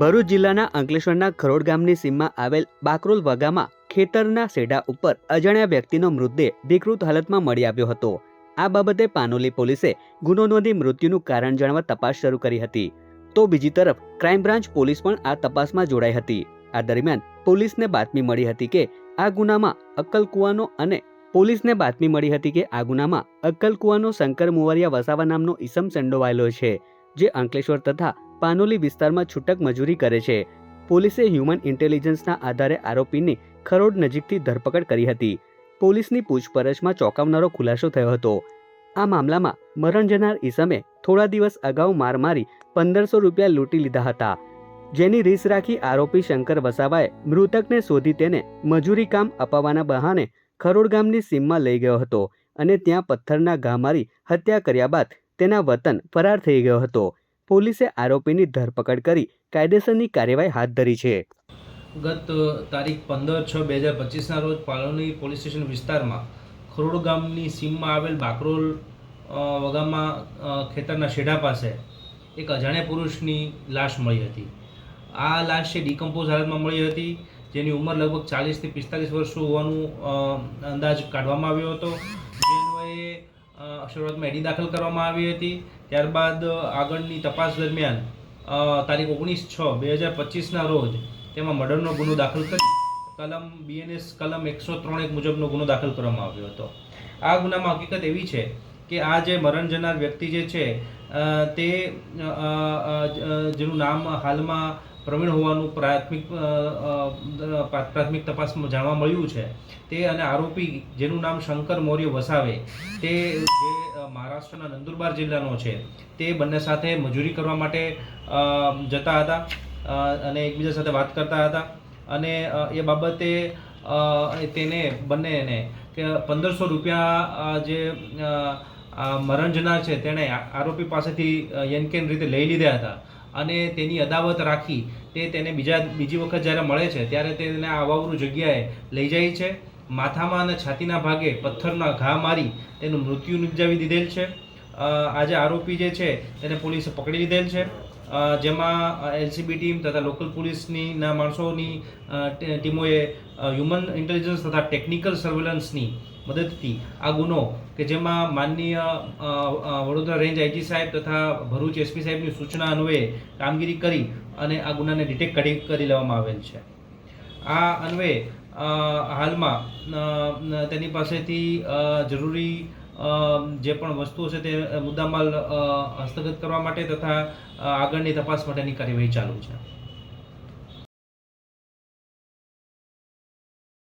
ભરૂચ જિલ્લાના અંકલેશ્વરના ખરોડ ગામની સીમમાં આવેલ બાકરોલ વગામાં ખેતરના સેડા ઉપર અજાણ્યા વ્યક્તિનો મૃતદેહ વિકૃત હાલતમાં મળી આવ્યો હતો. આ બાબતે પાનોલી પોલીસે ગુનો નોંધી મૃત્યુનું કારણ જાણવા તપાસ શરૂ કરી હતી. તો બીજી તરફ ક્રાઇમ બ્રાન્ચ પોલીસ પણ આ તપાસમાં જોડાઈ હતી. આ દરમિયાન પોલીસને બાતમી મળી હતી કે આ ગુનામાં અક્કલ કુવાનો અને પોલીસને બાતમી મળી હતી કે આ ગુનામાં અક્કલ કુવાનો શંકર મુવરિયા વસાવા નામનો ઈસમ સંડોવાયેલો છે. જે અંકલેશ્વર તથા પાનોલી વિસ્તારમાં છૂટક મજૂરી કરે છે. પોલીસે હ્યુમન ઇન્ટેલિજન્સના આધારે આરોપીની ખરોડ નજીકથી ધરપકડ કરી હતી. પોલીસની પૂછપરછમાં ચોંકાવનારો ખુલાસો થયો હતો. આ મામલામાં મરણ જનાર ઈસમે થોડા દિવસ અગાઉ માર મારી પંદરસો રૂપિયા લૂંટી લીધા હતા. જેની રીસ રાખી આરોપી શંકર વસાવાએ મૃતકને શોધી તેને મજૂરી કામ અપાવવાના બહાને ખરોડ ગામની સીમમાં લઈ ગયો હતો અને ત્યાં પથ્થરના ઘા મારી હત્યા કર્યા બાદ તેના વતન ફરાર થઈ ગયો હતો. પોલીસે આરોપીની ધરપકડ કરી કાયદેસરની કાર્યવાહી હાથ ધરી છે. ગત તારીખ પંદર છ બે હજાર પચીસના રોજ પાલોની પોલીસ સ્ટેશન વિસ્તારમાં ખરોડ ગામની સીમમાં આવેલ બાકરોલ વગામમાં વગામાં ખેતરના શેઢા પાસે એક અજાણ્યા પુરુષની લાશ મળી હતી. આ લાશ છે ડિકમ્પોઝ હાલતમાં મળી હતી, જેની ઉંમર લગભગ ચાલીસથી પિસ્તાલીસ વર્ષ હોવાનું અંદાજ કાઢવામાં આવ્યો હતો. જે અન્વયે શરૂઆતમાં એડી દાખલ કરવામાં આવી હતી. ત્યારબાદ આગળની તપાસ દરમિયાન તારીખ ઓગણીસ છ બે હજાર પચીસના રોજ તેમાં મર્ડરનો ગુનો દાખલ કરી કલમ બીએનએસ કલમ એકસો ત્રણ એક મુજબનો ગુનો દાખલ કરવામાં આવ્યો હતો. આ ગુનામાં હકીકત એવી છે કે આ જે મરણ જનાર વ્યક્તિ જે છે તે જેનું નામ હાલમાં પ્રવીણ હોવાનું પ્રાથમિક પ્રાથમિક તપાસમાં જાણવા મળ્યું છે. તે અને આરોપી જેનું નામ શંકર મૌર્ય વસાવે, તે જે મહારાષ્ટ્રના નંદુરબાર જિલ્લાનો છે, તે બંને સાથે મજૂરી કરવા માટે જતા હતા અને એકબીજા સાથે વાત કરતા હતા. અને એ બાબતે તેને બંનેને કે પંદરસો રૂપિયા જે મરણ જનાર છે, તેણે આરોપી પાસેથી યનકેન રીતે લઈ લીધા હતા. અને તેની અદાવત રાખી તે તેને બીજા બીજી વખત જ્યારે મળે છે, ત્યારે તેને આ અવાવરૂ જગ્યાએ લઈ જાય છે. માથામાં અને છાતીના ભાગે પથ્થરના ઘા મારી તેનું મૃત્યુ નિપજાવી દીધેલ છે. આજે આરોપી જે છે, તેને પોલીસે પકડી લીધેલ છે. જેમાં એલસીબી ટીમ તથા લોકલ પોલીસની ના માણસોની ટીમોએ હ્યુમન ઇન્ટેલિજન્સ તથા ટેકનિકલ સર્વેલન્સની મદદથી. આ ગુનો કે જેમાં માનનીય વડોદરા રેન્જ આઈજી સાહેબ તથા ભરૂચ એસપી સાહેબની સૂચના અન્વયે કામગીરી કરી અને આ ગુનાને ડિટેક્ટ કરી કરી લેવામાં આવેલ છે. આ અન્વયે હાલમાં તેની પાસેથી જરૂરી જે પણ વસ્તુઓ છે તે, મુદ્દામાલ હસ્તગત કરવા માટે તથા આગળની તપાસ માટેની કાર્યવાહી ચાલુ છે.